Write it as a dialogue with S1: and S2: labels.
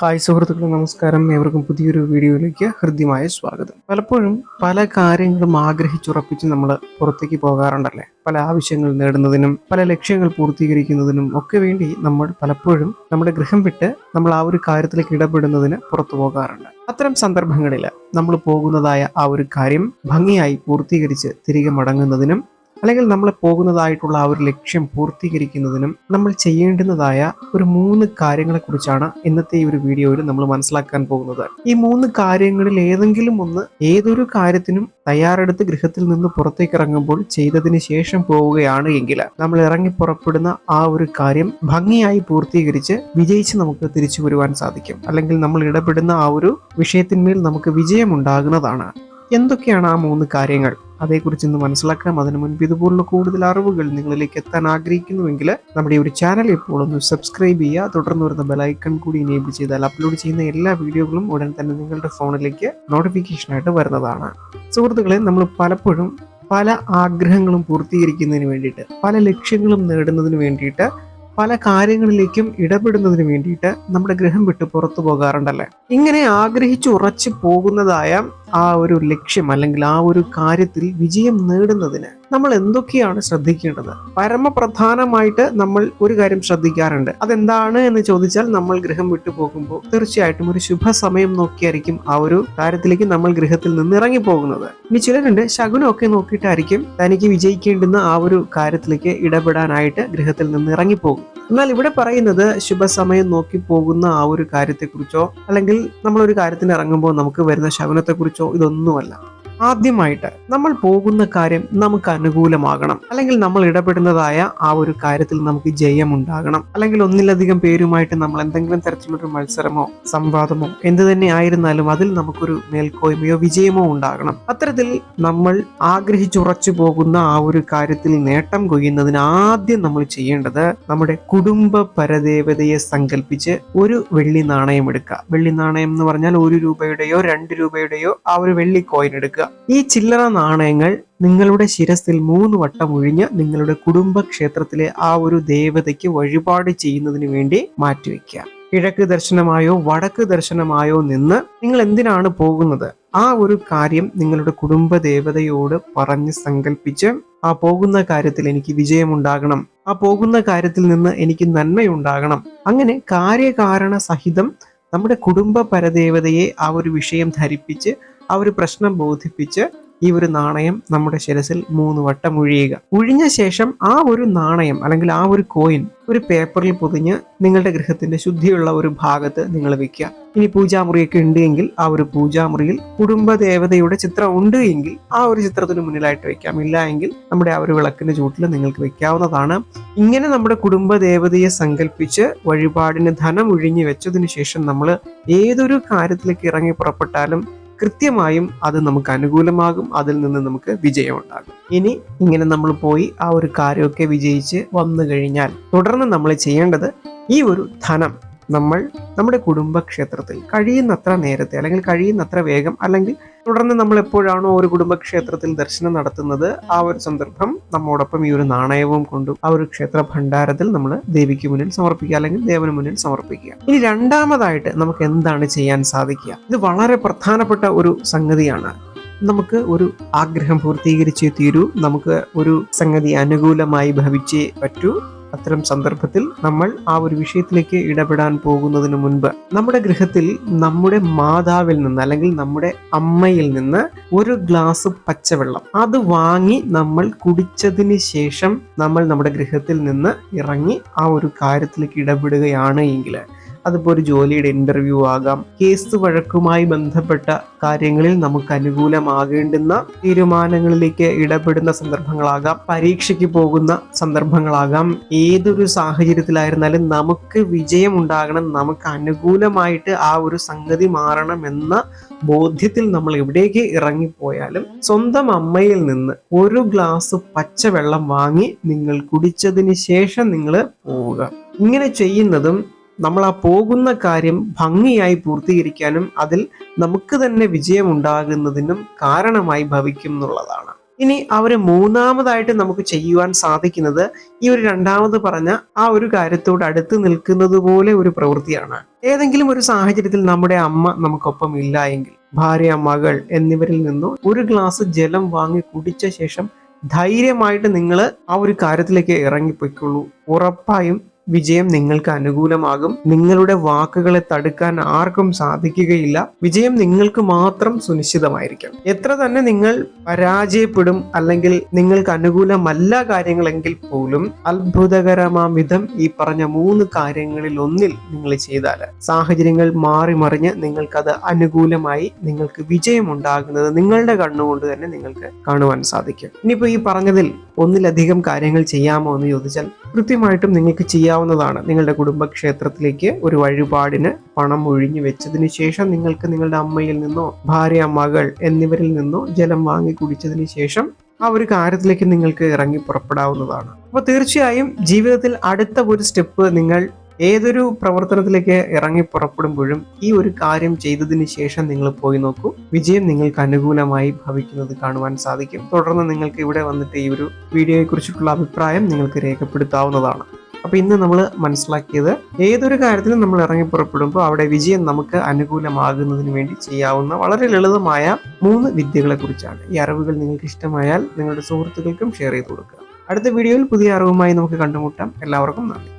S1: Hi സുഹൃത്തുക്കളെ നമസ്കാരം. ഏവർക്കും പുതിയൊരു വീഡിയോയിലേക്ക് ഹൃദ്യമായ സ്വാഗതം. പലപ്പോഴും പല കാര്യങ്ങളും ആഗ്രഹിച്ചുറപ്പിച്ച് നമ്മൾ പുറത്തേക്ക് പോകാറുണ്ടല്ലേ? പല ആവശ്യങ്ങൾ നേടുന്നതിനും പല ലക്ഷ്യങ്ങൾ പൂർത്തീകരിക്കുന്നതിനും ഒക്കെ വേണ്ടി നമ്മൾ പലപ്പോഴും നമ്മുടെ ഗൃഹം വിട്ട് നമ്മൾ ആ ഒരു കാര്യത്തിലേക്ക് ഇടപെടുന്നതിന് പുറത്തു പോകാറുണ്ട്. അത്തരം സന്ദർഭങ്ങളിൽ നമ്മൾ പോകുന്നതായ ആ ഒരു കാര്യം ഭംഗിയായി പൂർത്തീകരിച്ച് തിരികെ മടങ്ങുന്നതിനും അല്ലെങ്കിൽ നമ്മൾ പോകുന്നതായിട്ടുള്ള ആ ഒരു ലക്ഷ്യം പൂർത്തീകരിക്കുന്നതിനും നമ്മൾ ചെയ്യേണ്ടുന്നതായ ഒരു മൂന്ന് കാര്യങ്ങളെക്കുറിച്ചാണ് ഇന്നത്തെ ഈ ഒരു വീഡിയോയിൽ നമ്മൾ മനസ്സിലാക്കാൻ പോകുന്നത്. ഈ മൂന്ന് കാര്യങ്ങളിൽ ഏതെങ്കിലും ഒന്ന് ഏതൊരു കാര്യത്തിനും തയ്യാറെടുത്ത് ഗൃഹത്തിൽ നിന്ന് പുറത്തേക്ക് ഇറങ്ങുമ്പോൾ ചെയ്തതിന് ശേഷം പോവുകയാണ് എങ്കിൽ നമ്മൾ ഇറങ്ങി പുറപ്പെടുന്ന ആ ഒരു കാര്യം ഭംഗിയായി പൂർത്തീകരിച്ച് വിജയിച്ച് നമുക്ക് തിരിച്ചു വരുവാൻ സാധിക്കും. അല്ലെങ്കിൽ നമ്മൾ ഇടപെടുന്ന ആ ഒരു വിഷയത്തിന്മേൽ നമുക്ക് വിജയമുണ്ടാകുന്നതാണ്. എന്തൊക്കെയാണ് ആ മൂന്ന് കാര്യങ്ങൾ? അതേക്കുറിച്ച് ഇന്ന് മനസ്സിലാക്കാം. അതിനു മുൻപ് ഇതുപോലുള്ള കൂടുതൽ അറിവുകൾ നിങ്ങളിലേക്ക് എത്താൻ ആഗ്രഹിക്കുന്നുവെങ്കിൽ നമ്മുടെ ഒരു ചാനൽ ഇപ്പോൾ ഒന്ന് സബ്സ്ക്രൈബ് ചെയ്യുക. തുടർന്ന് വരുന്ന ബെലൈക്കൺ കൂടി എനേബിൾ ചെയ്താൽ അപ്ലോഡ് ചെയ്യുന്ന എല്ലാ വീഡിയോകളും ഉടൻ തന്നെ നിങ്ങളുടെ ഫോണിലേക്ക് നോട്ടിഫിക്കേഷനായിട്ട് വരുന്നതാണ്. സുഹൃത്തുക്കളെ നമ്മൾ പലപ്പോഴും പല ആഗ്രഹങ്ങളും പൂർത്തീകരിക്കുന്നതിന് വേണ്ടിയിട്ട് പല ലക്ഷ്യങ്ങളും നേടുന്നതിന് വേണ്ടിയിട്ട് പല കാര്യങ്ങളിലേക്കും ഇടപെടുന്നതിന് വേണ്ടിയിട്ട് നമ്മുടെ ഗ്രഹം വിട്ട് പുറത്തു പോകാറുണ്ടല്ലേ? ഇങ്ങനെ ആഗ്രഹിച്ചു ഉറച്ചു പോകുന്നതായ ആ ഒരു ലക്ഷ്യം അല്ലെങ്കിൽ ആ ഒരു കാര്യത്തിൽ വിജയം നേടുന്നതിന് നമ്മൾ എന്തൊക്കെയാണ് ശ്രദ്ധിക്കേണ്ടത്? പരമപ്രധാനമായിട്ട് നമ്മൾ ഒരു കാര്യം ശ്രദ്ധിക്കാറുണ്ട്. അതെന്താണ് എന്ന് ചോദിച്ചാൽ നമ്മൾ ഗൃഹം വിട്ടു പോകുമ്പോൾ തീർച്ചയായിട്ടും ഒരു ശുഭസമയം നോക്കിയായിരിക്കും ആ ഒരു കാര്യത്തിലേക്ക് നമ്മൾ ഗൃഹത്തിൽ നിന്ന് ഇറങ്ങി പോകുന്നത് ഇനി ചിലരുണ്ട് ശകുനമൊക്കെ നോക്കിയിട്ടായിരിക്കും തനിക്ക് വിജയിക്കേണ്ടുന്ന ആ ഒരു കാര്യത്തിലേക്ക് ഇടപെടാനായിട്ട് ഗൃഹത്തിൽ നിന്ന് ഇറങ്ങിപ്പോകും. എന്നാൽ ഇവിടെ പറയുന്നത് ശുഭസമയം നോക്കി പോകുന്ന ആ ഒരു കാര്യത്തെക്കുറിച്ചോ അല്ലെങ്കിൽ നമ്മൾ ഒരു കാര്യത്തിന് ഇറങ്ങുമ്പോൾ നമുക്ക് വരുന്ന ശകുനത്തെക്കുറിച്ചോ ഇതൊന്നുമല്ല. ആദ്യമായിട്ട് നമ്മൾ പോകുന്ന കാര്യം നമുക്ക് അനുകൂലമാകണം. അല്ലെങ്കിൽ നമ്മൾ ഇടപെടുന്നതായ ആ ഒരു കാര്യത്തിൽ നമുക്ക് ജയമുണ്ടാകണം. അല്ലെങ്കിൽ ഒന്നിലധികം പേരുമായിട്ട് നമ്മൾ എന്തെങ്കിലും തരത്തിലുള്ളൊരു മത്സരമോ സംവാദമോ എന്ത് തന്നെ ആയിരുന്നാലും അതിൽ നമുക്കൊരു മേൽക്കോയ്മയോ വിജയമോ ഉണ്ടാകണം. അത്തരത്തിൽ നമ്മൾ ആഗ്രഹിച്ചുറച്ചു പോകുന്ന ആ ഒരു കാര്യത്തിൽ നേട്ടം കൊയ്യുന്നതിന് ആദ്യം നമ്മൾ ചെയ്യേണ്ടത് നമ്മുടെ കുടുംബ പരദേവതയെ സങ്കല്പിച്ച് ഒരു വെള്ളി നാണയം എടുക്കുക. വെള്ളി നാണയം എന്ന് പറഞ്ഞാൽ ഒരു രൂപയുടെയോ രണ്ട് രൂപയുടെയോ ആ ഒരു വെള്ളി കോയിൻ എടുക്കുക. ഈ ചില്ലറ നാണയങ്ങൾ നിങ്ങളുടെ ശിരസിൽ മൂന്ന് വട്ടം ഒഴിഞ്ഞ് നിങ്ങളുടെ കുടുംബക്ഷേത്രത്തിലെ ആ ഒരു ദേവതയ്ക്ക് വഴിപാട് ചെയ്യുന്നതിന് വേണ്ടി മാറ്റിവെക്കുക. കിഴക്ക് ദർശനമായോ വടക്ക് ദർശനമായോ നിന്ന് നിങ്ങൾ എന്തിനാണ് പോകുന്നത്? ആ ഒരു കാര്യം നിങ്ങളുടെ കുടുംബ ദേവതയോട് പറഞ്ഞ് സങ്കല്പിച്ച് ആ പോകുന്ന കാര്യത്തിൽ എനിക്ക് വിജയമുണ്ടാകണം. ആ പോകുന്ന കാര്യത്തിൽ നിന്ന് എനിക്ക് നന്മയുണ്ടാകണം. അങ്ങനെ കാര്യകാരണ സഹിതം നമ്മുടെ കുടുംബ പരദേവതയെ ആ ഒരു വിഷയം ധരിപ്പിച്ച് ആ ഒരു പ്രശ്നം ബോധിപ്പിച്ച് ഈ ഒരു നാണയം നമ്മുടെ ശിരസിൽ മൂന്ന് വട്ടം ഒഴിയുക ഒഴിഞ്ഞ ശേഷം ആ ഒരു നാണയം അല്ലെങ്കിൽ ആ ഒരു കോയിൻ ഒരു പേപ്പറിൽ പൊതിഞ്ഞ് നിങ്ങളുടെ ഗൃഹത്തിന്റെ ശുദ്ധിയുള്ള ഒരു ഭാഗത്ത് നിങ്ങൾ വെക്കുക. ഇനി പൂജാമുറിയൊക്കെ ഉണ്ട് എങ്കിൽ ആ ഒരു പൂജാമുറിയിൽ കുടുംബ ദേവതയുടെ ചിത്രം ഉണ്ട് എങ്കിൽ ആ ഒരു ചിത്രത്തിന് മുന്നിലായിട്ട് വെക്കാം. ഇല്ല എങ്കിൽ നമ്മുടെ ആ ഒരു വിളക്കിന്റെ ചൂട്ടിൽ നിങ്ങൾക്ക് വെക്കാവുന്നതാണ്. ഇങ്ങനെ നമ്മുടെ കുടുംബ ദേവതയെ സങ്കല്പിച്ച് വഴിപാടിന് ധനം ഒഴിഞ്ഞു വെച്ചതിന് ശേഷം നമ്മൾ ഏതൊരു കാര്യത്തിലേക്ക് ഇറങ്ങി പുറപ്പെട്ടാലും കൃത്യമായും അത് നമുക്ക് അനുകൂലമാകും. അതിൽ നിന്ന് നമുക്ക് വിജയം ഉണ്ടാകും ഇനി ഇങ്ങനെ നമ്മൾ പോയി ആ ഒരു കാര്യമൊക്കെ വിജയിച്ച് വന്നു കഴിഞ്ഞാൽ തുടർന്ന് നമ്മൾ ചെയ്യേണ്ടത് ഈ ഒരു ധനം നമ്മൾ നമ്മുടെ കുടുംബക്ഷേത്രത്തിൽ കഴിയുന്നത്ര നേരത്തെ അല്ലെങ്കിൽ കഴിയുന്നത്ര വേഗം അല്ലെങ്കിൽ തുടർന്ന് നമ്മൾ എപ്പോഴാണോ ഒരു കുടുംബക്ഷേത്രത്തിൽ ദർശനം നടത്തുന്നത് ആ ഒരു സന്ദർഭം നമ്മോടൊപ്പം ഈ ഒരു നാണയവും കൊണ്ടും ആ ഒരു ക്ഷേത്ര ഭണ്ഡാരത്തിൽ നമ്മൾ ദേവിക്ക് മുന്നിൽ സമർപ്പിക്കുക അല്ലെങ്കിൽ ദേവന് മുന്നിൽ സമർപ്പിക്കുക. ഇനി രണ്ടാമതായിട്ട് നമുക്ക് എന്താണ് ചെയ്യാൻ സാധിക്കുക? ഇത് വളരെ പ്രധാനപ്പെട്ട ഒരു സംഗതിയാണ്. നമുക്ക് ഒരു ആഗ്രഹം പൂർത്തീകരിച്ചേ തീരൂ. നമുക്ക് ഒരു സംഗതി അനുകൂലമായി ഭവിച്ചേ പറ്റൂ. അത്തരം സന്ദർഭത്തിൽ നമ്മൾ ആ ഒരു വിഷയത്തിലേക്ക് ഇടപെടാൻ പോകുന്നതിന് മുൻപ് നമ്മുടെ ഗൃഹത്തിൽ നമ്മുടെ മാതാവിൽ നിന്ന് അല്ലെങ്കിൽ നമ്മുടെ അമ്മയിൽ നിന്ന് ഒരു ഗ്ലാസ് പച്ചവെള്ളം അത് വാങ്ങി നമ്മൾ കുടിച്ചതിന് ശേഷം നമ്മൾ നമ്മുടെ ഗൃഹത്തിൽ നിന്ന് ഇറങ്ങി ആ ഒരു കാര്യത്തിലേക്ക് ഇടപെടുകയാണ് എങ്കിൽ അതിപ്പോൾ ഒരു ജോലിയുടെ ഇന്റർവ്യൂ ആകാം. കേസ് വഴക്കുമായി ബന്ധപ്പെട്ട കാര്യങ്ങളിൽ നമുക്ക് അനുകൂലമാകേണ്ടുന്ന തീരുമാനങ്ങളിലേക്ക് ഇടപെടുന്ന സന്ദർഭങ്ങളാകാം. പരീക്ഷയ്ക്ക് പോകുന്ന സന്ദർഭങ്ങളാകാം. ഏതൊരു സാഹചര്യത്തിലായിരുന്നാലും നമുക്ക് വിജയം ഉണ്ടാകണം നമുക്ക് അനുകൂലമായിട്ട് ആ ഒരു സംഗതി മാറണം എന്ന ബോധ്യത്തിൽ നമ്മൾ എവിടേക്ക് ഇറങ്ങിപ്പോയാലും സ്വന്തം അമ്മയിൽ നിന്ന് ഒരു ഗ്ലാസ് പച്ചവെള്ളം വാങ്ങി നിങ്ങൾ കുടിച്ചതിന് ശേഷം നിങ്ങൾ പോവുക. ഇങ്ങനെ ചെയ്യുന്നതും നമ്മൾ ആ പോകുന്ന കാര്യം ഭംഗിയായി പൂർത്തീകരിക്കാനും അതിൽ നമുക്ക് തന്നെ വിജയമുണ്ടാകുന്നതിനും കാരണമായി ഭവിക്കും എന്നുള്ളതാണ്. ഇനി അവർ മൂന്നാമതായിട്ട് നമുക്ക് ചെയ്യുവാൻ സാധിക്കുന്നത് ഈ ഒരു രണ്ടാമത് പറഞ്ഞ ആ ഒരു കാര്യത്തോട് അടുത്ത് നിൽക്കുന്നത് പോലെ ഒരു പ്രവൃത്തിയാണ്. ഏതെങ്കിലും ഒരു സാഹചര്യത്തിൽ നമ്മുടെ അമ്മ നമുക്കൊപ്പം ഇല്ല എങ്കിൽ ഭാര്യ മകൾ എന്നിവരിൽ നിന്നും ഒരു ഗ്ലാസ് ജലം വാങ്ങി കുടിച്ച ശേഷം ധൈര്യമായിട്ട് നിങ്ങൾ ആ ഒരു കാര്യത്തിലേക്ക് ഇറങ്ങിപ്പോയിക്കൊള്ളൂ. ഉറപ്പായും വിജയം നിങ്ങൾക്ക് അനുകൂലമാകും. നിങ്ങളുടെ വാക്കുകളെ തടുക്കാൻ ആർക്കും സാധിക്കുകയില്ല. വിജയം നിങ്ങൾക്ക് മാത്രം സുനിശ്ചിതമായിരിക്കും. എത്ര തന്നെ നിങ്ങൾ പരാജയപ്പെടും അല്ലെങ്കിൽ നിങ്ങൾക്ക് അനുകൂലമല്ല കാര്യങ്ങളെങ്കിൽ പോലും അത്ഭുതകരമാം വിധം ഈ പറഞ്ഞ മൂന്ന് കാര്യങ്ങളിൽ ഒന്നിൽ നിങ്ങൾ ചെയ്താൽ സാഹചര്യങ്ങൾ മാറി മറിഞ്ഞ് നിങ്ങൾക്കത് അനുകൂലമായി നിങ്ങൾക്ക് വിജയം ഉണ്ടാകുന്നത് നിങ്ങളുടെ കണ്ണുകൊണ്ട് തന്നെ നിങ്ങൾക്ക് കാണുവാൻ സാധിക്കും. ഇനിയിപ്പോ ഈ പറഞ്ഞതിൽ ഒന്നിലധികം കാര്യങ്ങൾ ചെയ്യാമോ എന്ന് ചോദിച്ചാൽ കൃത്യമായിട്ടും നിങ്ങൾക്ക് ചെയ്യാവുന്നതാണ്. നിങ്ങളുടെ കുടുംബക്ഷേത്രത്തിലേക്ക് ഒരു വഴിപാടിന് പണം ഒഴിഞ്ഞു വെച്ചതിന് ശേഷം നിങ്ങൾക്ക് നിങ്ങളുടെ അമ്മയിൽ നിന്നോ ഭാര്യ മകൾ എന്നിവരിൽ നിന്നോ ജലം വാങ്ങി കുടിച്ചതിന് ശേഷം ആ ഒരു കാര്യത്തിലേക്ക് നിങ്ങൾക്ക് ഇറങ്ങി പുറപ്പെടാവുന്നതാണ്. അപ്പോൾ തീർച്ചയായും ജീവിതത്തിൽ അടുത്ത ഒരു സ്റ്റെപ്പ് നിങ്ങൾ ഏതൊരു പ്രവർത്തനത്തിലേക്ക് ഇറങ്ങി പുറപ്പെടുമ്പോഴും ഈ ഒരു കാര്യം ചെയ്തതിന് ശേഷം നിങ്ങൾ പോയി നോക്കൂ. വിജയം നിങ്ങൾക്ക് അനുകൂലമായി ഭവിക്കുന്നത് കാണുവാൻ സാധിക്കും. തുടർന്ന് നിങ്ങൾക്ക് ഇവിടെ വന്നിട്ട് ഈ ഒരു വീഡിയോയെ കുറിച്ചിട്ടുള്ള അഭിപ്രായം നിങ്ങൾക്ക് രേഖപ്പെടുത്താവുന്നതാണ്. അപ്പൊ ഇന്ന് നമ്മൾ മനസ്സിലാക്കിയത് ഏതൊരു കാര്യത്തിലും നമ്മൾ ഇറങ്ങി പുറപ്പെടുമ്പോൾ അവിടെ വിജയം നമുക്ക് അനുകൂലമാകുന്നതിന് വേണ്ടി ചെയ്യാവുന്ന വളരെ ലളിതമായ മൂന്ന് വിദ്യകളെ കുറിച്ചാണ് ഈ അറിവുകൾ നിങ്ങൾക്ക് ഇഷ്ടമായാൽ നിങ്ങളുടെ സുഹൃത്തുക്കൾക്കും ഷെയർ ചെയ്ത് കൊടുക്കുക. അടുത്ത വീഡിയോയിൽ പുതിയ അറിവുമായി നമുക്ക് കണ്ടുമുട്ടാം. എല്ലാവർക്കും നന്ദി.